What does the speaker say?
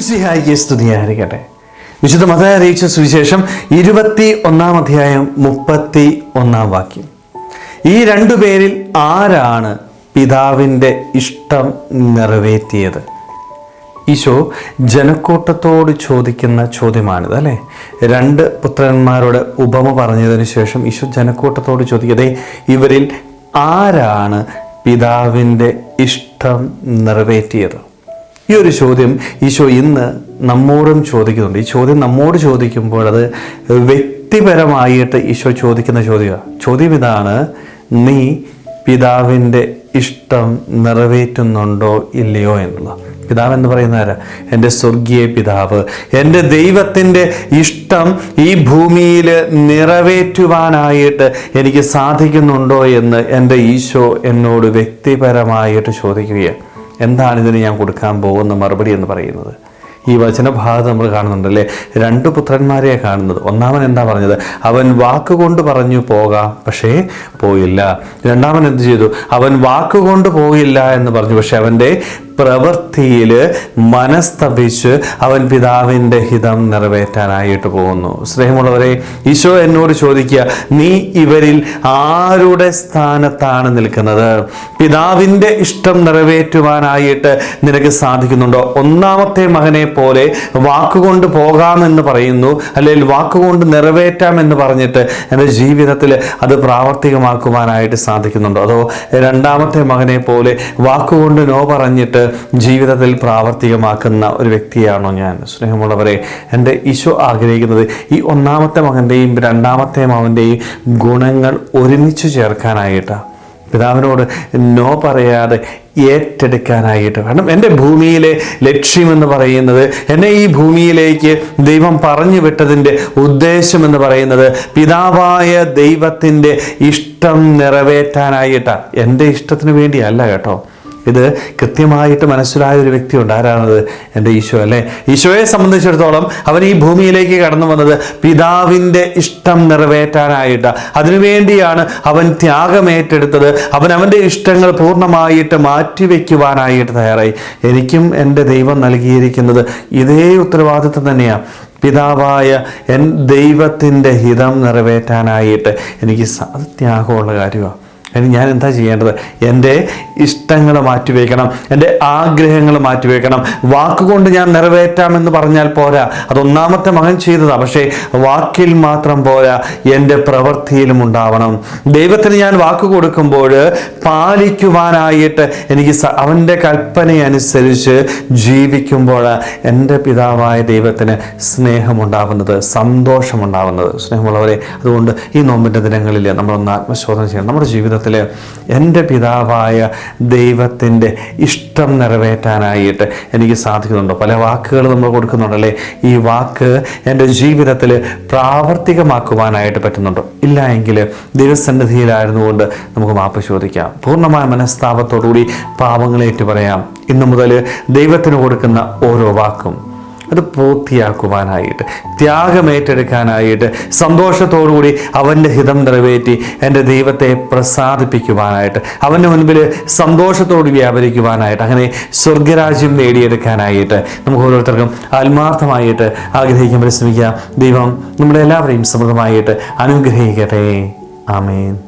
സ്തുതിയായിരിക്കട്ടെ വിശുദ്ധ മത അറിയിച്ച സുവിശേഷം ഇരുപത്തി ഒന്നാം അധ്യായം മുപ്പത്തി ഒന്നാം വാക്യം. ഈ രണ്ടു പേരിൽ ആരാണ് പിതാവിന്റെ ഇഷ്ടം നിറവേറ്റിയത്? ഈശോ ജനക്കൂട്ടത്തോട് ചോദിക്കുന്ന ചോദ്യമാണിത് അല്ലേ? രണ്ട് പുത്രന്മാരോട് ഉപമ പറഞ്ഞതിന് ശേഷം ഈശോ ജനക്കൂട്ടത്തോട് ചോദിക്കതേ ഇവരിൽ ആരാണ് പിതാവിന്റെ ഇഷ്ടം നിറവേറ്റിയത്? ഈ ഒരു ചോദ്യം ഈശോ ഇന്ന് നമ്മോടും ചോദിക്കുന്നുണ്ട്. ഈ ചോദ്യം നമ്മോട് ചോദിക്കുമ്പോൾ അത് വ്യക്തിപരമായിട്ട് ഈശോ ചോദിക്കുന്ന ചോദ്യമാണ് ചോദ്യം ഇതാണ് നീ പിതാവിന്റെ ഇഷ്ടം നിറവേറ്റുന്നുണ്ടോ ഇല്ലയോ എന്നുള്ളത് പിതാവ് എന്ന് പറയുന്ന ആരാ? എന്റെ സ്വർഗീയ പിതാവ്. എന്റെ ദൈവത്തിന്റെ ഇഷ്ടം ഈ ഭൂമിയിൽ നിറവേറ്റുവാനായിട്ട് എനിക്ക് സാധിക്കുന്നുണ്ടോ എന്ന് എന്റെ ഈശോ എന്നോട് വ്യക്തിപരമായിട്ട് ചോദിക്കുകയാണ്. എന്താണ് ഇതിന് ഞാൻ കൊടുക്കാൻ പോകുന്ന മറുപടി എന്ന് പറയുന്നത്? ഈ വചനഭാഗത്ത് നമ്മൾ കാണുന്നുണ്ടല്ലേ? രണ്ട് പുത്രന്മാരെ കാണുന്നത്. ഒന്നാമൻ എന്താ പറഞ്ഞത്? അവൻ വാക്കുകൊണ്ട് പറഞ്ഞു പോകാം. പക്ഷേ പോയില്ല. രണ്ടാമൻ എന്ത് ചെയ്തു? അവൻ വാക്കുകൊണ്ട് പോയില്ല എന്ന് പറഞ്ഞു. പക്ഷെ അവന്റെ പ്രവൃത്തിയിൽ മനസ്തപിച്ച് അവൻ പിതാവിന്റെ ഹിതം നിറവേറ്റാനായിട്ട് പോകുന്നു. സ്നേഹമുള്ളവരെ ഈശോ എന്നോട് ചോദിക്കുക നീ ഇവരിൽ ആരുടെ സ്ഥാനത്താണ് നിൽക്കുന്നത്? പിതാവിന്റെ ഇഷ്ടം നിറവേറ്റുവാനായിട്ട് നിനക്ക് സാധിക്കുന്നുണ്ടോ? ഒന്നാമത്തെ മകനെ പോലെ വാക്കുകൊണ്ട് പോകാമെന്ന് പറയുന്നു അല്ലെങ്കിൽ വാക്കുകൊണ്ട് നിറവേറ്റാം എന്ന് പറഞ്ഞിട്ട് എന്റെ ജീവിതത്തിൽ അത് പ്രാവർത്തികമാക്കുവാനായിട്ട് സാധിക്കുന്നുണ്ടോ? അതോ രണ്ടാമത്തെ മകനെ പോലെ വാക്കുകൊണ്ട് നോ പറഞ്ഞിട്ട് ജീവിതത്തിൽ പ്രാവർത്തികമാക്കുന്ന ഒരു വ്യക്തിയാണോ ഞാൻ? സ്നേഹമുള്ളവരെ എന്റെ ഈശോ ആഗ്രഹിക്കുന്നത് ഈ ഒന്നാമത്തെ മകന്റെയും രണ്ടാമത്തെ മകന്റെയും ഗുണങ്ങൾ ഒരുമിച്ച് ചേർക്കാനായിട്ടാണ് പിതാവിനോട് നോ പറയാതെ ഏറ്റെടുക്കാനായിട്ട്. കാരണം എന്റെ ഭൂമിയിലെ ലക്ഷ്യമെന്ന് പറയുന്നത് എന്നെ ഈ ഭൂമിയിലേക്ക് ദൈവം പറഞ്ഞു വിട്ടതിന്റെ ഉദ്ദേശമെന്ന് പറയുന്നത് പിതാവായ ദൈവത്തിന്റെ ഇഷ്ടം നിറവേറ്റാനായിട്ടാണ് എന്റെ ഇഷ്ടത്തിന് വേണ്ടിയല്ല കേട്ടോ. ഇത് കൃത്യമായിട്ട് മനസ്സിലായ ഒരു വ്യക്തിയുണ്ട്. ആരാണത്? എന്റെ ഈശോ അല്ലേ? ഈശോയെ സംബന്ധിച്ചിടത്തോളം അവൻ ഈ ഭൂമിയിലേക്ക് കടന്നു വന്നത് പിതാവിന്റെ ഇഷ്ടം നിറവേറ്റാനായിട്ട്. അതിനുവേണ്ടിയാണ് അവൻ ത്യാഗമേറ്റെടുത്തത് അവൻ അവന്റെ ഇഷ്ടങ്ങൾ പൂർണമായിട്ട് മാറ്റിവെക്കുവാനായിട്ട് തയ്യാറായി. എനിക്കും എന്റെ ദൈവം നൽകിയിരിക്കുന്നത് ഇതേ ഉത്തരവാദിത്വം തന്നെയാണ് പിതാവായ എൻ ദൈവത്തിന്റെ ഹിതം നിറവേറ്റാനായിട്ട് എനിക്ക് ത്യാഗമുള്ള കാര്യമാണ് അതിന് ഞാൻ എന്താ ചെയ്യേണ്ടത്? എന്റെ ഇഷ്ടങ്ങൾ മാറ്റിവെക്കണം എന്റെ ആഗ്രഹങ്ങൾ മാറ്റിവെക്കണം വാക്കുകൊണ്ട് ഞാൻ നിറവേറ്റാമെന്ന് പറഞ്ഞാൽ പോരാ. അതൊന്നാമത്തെ മകൻ ചെയ്തതാണ് പക്ഷേ വാക്കിൽ മാത്രം പോരാ എന്റെ പ്രവൃത്തിയിലും ഉണ്ടാവണം. ദൈവത്തിന് ഞാൻ വാക്ക് കൊടുക്കുമ്പോൾ പാലിക്കുവാനായിട്ട് എനിക്ക് അവന്റെ കൽപ്പനയനുസരിച്ച് ജീവിക്കുമ്പോൾ എന്റെ പിതാവായ ദൈവത്തിന് സ്നേഹമുണ്ടാവുന്നത് സന്തോഷമുണ്ടാവുന്നത്. സ്നേഹമുള്ളവരെ അതുകൊണ്ട് ഈ നോമ്പിന്റെ ദിനങ്ങളിൽ നമ്മളൊന്ന് ആത്മശോധന ചെയ്യണം. നമ്മുടെ ജീവിതത്തിൽ എന്റെ പിതാവായ ദൈവത്തിന്റെ ഇഷ്ടം നിറവേറ്റാനായിട്ട് എനിക്ക് സാധിക്കുന്നുണ്ടോ. പല വാക്കുകൾ നമ്മൾ കൊടുക്കുന്നുണ്ടല്ലേ? ഈ വാക്ക് എന്റെ ജീവിതത്തിൽ പ്രാവർത്തികമാക്കുവാനായിട്ട് പറ്റുന്നുണ്ടോ. ഇല്ല എങ്കിൽ ദൈവസന്നിധിയിലായിരുന്നുകൊണ്ട് നമുക്ക് മാപ്പ് ചോദിക്കാം. പൂർണമായ മനസ്താപത്തോടുകൂടി പാപങ്ങളേറ്റു പറയാം. ഇന്നു മുതൽ ദൈവത്തിന് കൊടുക്കുന്ന ഓരോ വാക്കും അത് പൂർത്തിയാക്കുവാനായിട്ട് ത്യാഗമേറ്റെടുക്കാനായിട്ട് സന്തോഷത്തോടുകൂടി അവന്റെ ഹിതം നിറവേറ്റി എന്റെ ദൈവത്തെ പ്രസാദിപ്പിക്കുവാനായിട്ട് അവന്റെ മുൻപിൽ സന്തോഷത്തോട് വ്യാപരിക്കുവാനായിട്ട് അങ്ങനെ സ്വർഗരാജ്യം നേടിയെടുക്കാനായിട്ട് നമുക്ക് ഓരോരുത്തർക്കും ആത്മാർത്ഥമായിട്ട് ആഗ്രഹിക്കാൻ പരിശ്രമിക്കാം. ദൈവം നമ്മുടെ എല്ലാവരെയും സമൃദ്ധമായിട്ട് അനുഗ്രഹിക്കട്ടെ. ആമേൻ.